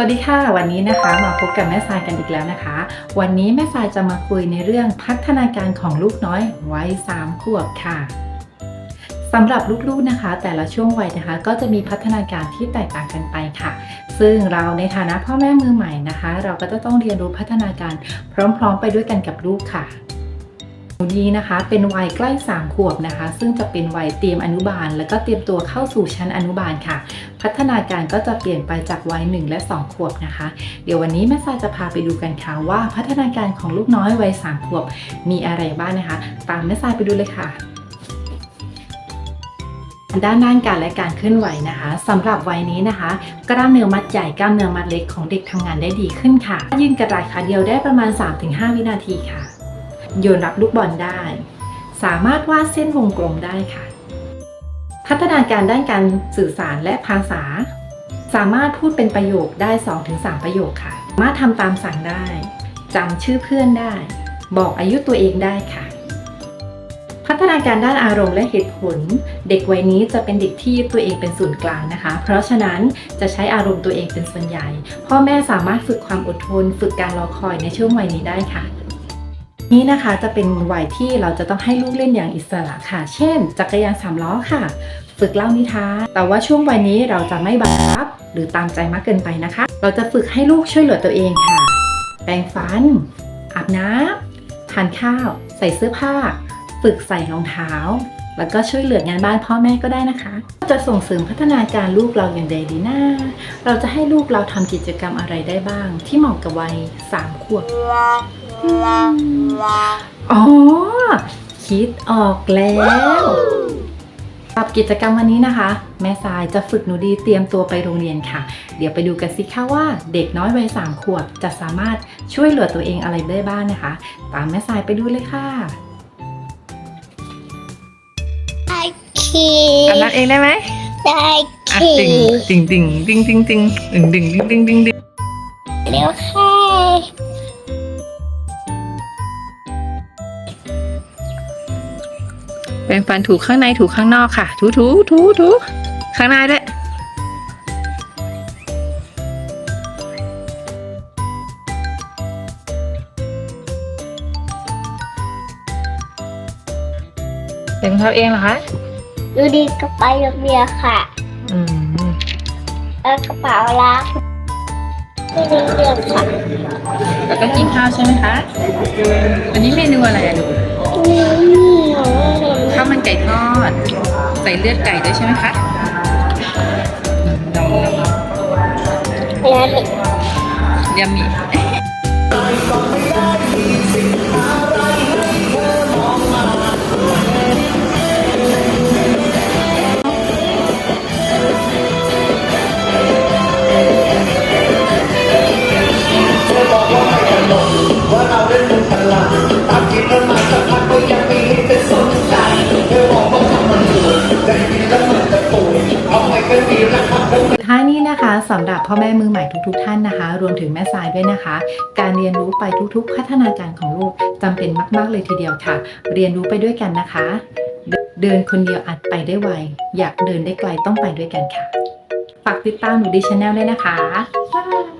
วัสดีค่ะ วันนี้นะคะมาพบกับแม่ทรายกันอีกแล้วนะคะ วันนี้แม่ทรายจะมาคุยในเรื่องพัฒนาการของลูกน้อยวัย3ขวบค่ะสำหรับลูกๆนะคะ แต่ละช่วงวัยนะคะ ก็จะมีพัฒนาการที่แตกต่างกันไปค่ะ ซึ่งเราในฐานะพ่อแม่มือใหม่นะคะ เราก็จะต้องเรียนรู้พัฒนาการพร้อม ๆ ไปด้วยกันกับลูกค่ะ หนูดีนะคะ เป็นวัยใกล้3ขวบนะคะ ซึ่งจะเป็นวัยเตรียมอนุบาล แล้วก็เตรียมตัวเข้าสู่ชั้นอนุบาลค่ะ พัฒนาการก็จะเปลี่ยนไปจากวัย 1 และ 2 ขวบนะคะ เดี๋ยววันนี้แม่ทราจะพาไปดูกันค่ะว่าพัฒนาการของลูกน้อยวัย3ขวบมีอะไรบ้างนะคะ ตามแม่ทราไปดูเลยค่ะด้านด้านการและการเคลื่อนไหวนะคะสำหรับวัยนี้นะคะ กล้ามเนื้อมัดใหญ่กล้ามเนื้อมัดเล็กของเด็กทำงานได้ดีขึ้นค่ะ ยืนกระดาษขาเดียวได้ประมาณ 3-5 วินาทีค่ะ โยนรับลูกบอลได้ สามารถวาดเส้นวงกลมได้ค่ะ พัฒนาการด้านการสื่อสารและภาษา สามารถพูดเป็นประโยคได้ 2-3 ประโยคค่ะ สามารถทำตามสั่งได้จำชื่อเพื่อนได้ บอกอายุตัวเองได้ค่ะ พัฒนาการด้านอารมณ์และเหตุผล เด็กวัยนี้จะเป็นเด็กที่ยึดตัวเองเป็นศูนย์กลางนะคะ เพราะฉะนั้นจะใช้อารมณ์ตัวเองเป็นส่วนใหญ่ พ่อแม่สามารถฝึกความอดทน ฝึกการรอคอยในช่วงวัยนี้ได้ค่ะ นี่นะคะจะเป็นวัยที่เราจะต้องให้ลูกเล่นอย่างอิสระค่ะ เช่น จักรยานสามล้อค่ะ ฝึกเล่านิทานแต่ว่าช่วงวัยนี้เราจะไม่บังคับ หรือตามใจมากเกินไปนะคะ เราจะฝึกให้ลูกช่วยเหลือตัวเองค่ะ แปรงฟัน อาบน้ำทานข้าว ใส่เสื้อผ้า ฝึกใส่รองเท้า แล้วก็ช่วยเหลืองานบ้านพ่อแม่ก็ได้นะคะ จะส่งเสริมพัฒนาการลูกเราอย่างไรดีนะเราจะให้ลูกเราทำกิจกรรมอะไรได้บ้าง ที่เหมาะกับวัยสามขวบ อ๋อ คิดออกแล้วสำหรับกิจกรรมวันนี้นะคะ แม่ทรายจะฝึกหนูดีเตรียมตัวไปโรงเรียนค่ะ เดี๋ยวไปดูกันสิคะว่าเด็กน้อยวัยสามขวบจะสามารถช่วยเหลือตัวเองอะไรได้บ้างนะคะ ตามแม่ทรายไปดูเลยค่ะได้ขี่อาบน้ำเองได้ไหมได้อะขี่ติ่งติ่งติ่งติ่งติ่งติ่งติ่งติ่งติ่งติ่งติ่งเร็วค่ะ แปรงฟันถูข้างในถูข้างนอกค่ะ ถูถูถูถูข้างหน้าด้วยเต็มเท้าเองเหรอคะ ดูดีกระเป๋าโรงเรียนค่ะ อืมแล้วกระเป๋าล้างดูดีเรียนค่ะ แล้วก็กินข้าวใช่ไหมคะ อันนี้เมนูอะไรอะลูก ก่ทอด ใส่เลือดไก่ด้วยใช่ไหมคะอืมลองลองแล้วนี่ยำมี สำหรับพ่อแม่มือใหม่ทุกๆ ท่านนะคะ รวมถึงแม่สายด้วยนะคะ การเรียนรู้ไปทุกๆ พัฒนาการของลูกจำเป็นมากๆเลยทีเดียวค่ะ เรียนรู้ไปด้วยกันนะคะ เดินคนเดียวอาจไปได้ไว อยากเดินได้ไกลต้องไปด้วยกันค่ะ ฝากติดตามหนูดีชาแนลด้วยนะคะบ๊าย